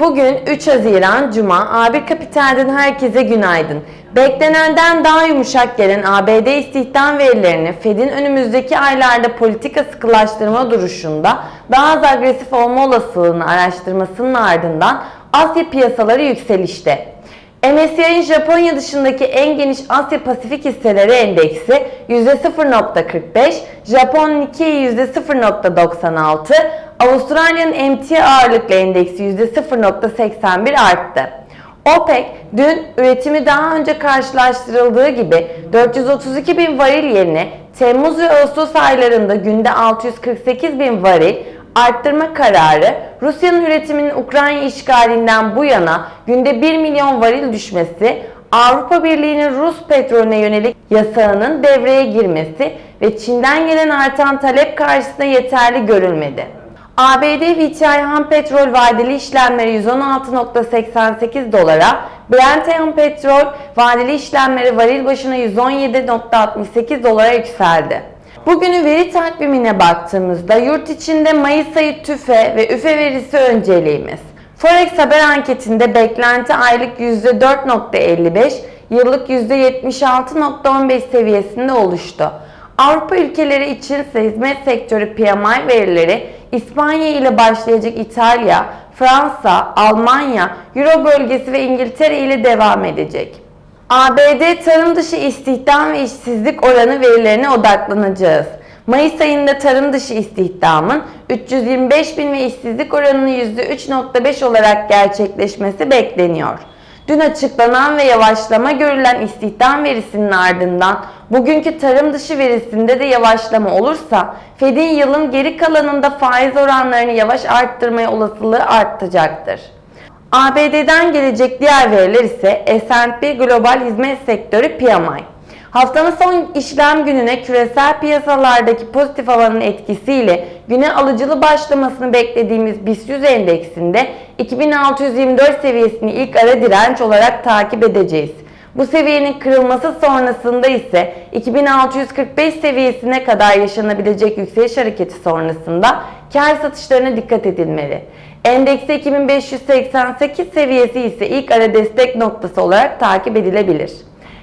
Bugün 3 Haziran Cuma A1 Kapital'den herkese günaydın. Beklenenden daha yumuşak gelen ABD istihdam verilerini Fed'in önümüzdeki aylarda politika sıkılaştırma duruşunda daha az agresif olma olasılığını araştırmasının ardından Asya piyasaları yükselişte. MSCI'nin Japonya dışındaki en geniş Asya Pasifik hisseleri endeksi %0.45, Japon Nikkei %0.96, Avustralya'nın MT ağırlıklı endeksi %0.81 arttı. OPEC dün üretimi daha önce karşılaştırıldığı gibi 432 bin varil yerine Temmuz ve Ağustos aylarında günde 648 bin varil arttırma kararı Rusya'nın üretiminin Ukrayna işgalinden bu yana günde 1 milyon varil düşmesi, Avrupa Birliği'nin Rus petrolüne yönelik yasağının devreye girmesi ve Çin'den gelen artan talep karşısında yeterli görülmedi. ABD VTI ham petrol vadeli işlemleri 116.88 dolara, Brent ham petrol vadeli işlemleri varil başına 117.68 dolara yükseldi. Bugünün veri takvimine baktığımızda yurt içinde Mayıs ayı tüfe ve üfe verisi önceliğimiz. Forex haber anketinde beklenti aylık %4.55, yıllık %76.15 seviyesinde oluştu. Avrupa ülkeleri için ise hizmet sektörü PMI verileri İspanya ile başlayacak İtalya, Fransa, Almanya, Euro bölgesi ve İngiltere ile devam edecek. ABD tarım dışı istihdam ve işsizlik oranı verilerine odaklanacağız. Mayıs ayında tarım dışı istihdamın 325 bin ve işsizlik oranının %3.5 olarak gerçekleşmesi bekleniyor. Dün açıklanan ve yavaşlama görülen istihdam verisinin ardından bugünkü tarım dışı verisinde de yavaşlama olursa Fed'in yılın geri kalanında faiz oranlarını yavaş arttırmaya olasılığı artacaktır. ABD'den gelecek diğer veriler ise S&P Global Hizmet Sektörü PMI. Haftanın son işlem gününe küresel piyasalardaki pozitif havanın etkisiyle güne alıcılı başlamasını beklediğimiz BIST 100 endeksinde 2624 seviyesini ilk ara direnç olarak takip edeceğiz. Bu seviyenin kırılması sonrasında ise 2645 seviyesine kadar yaşanabilecek yükseliş hareketi sonrasında kar satışlarına dikkat edilmeli. Endekste 2588 seviyesi ise ilk ara destek noktası olarak takip edilebilir.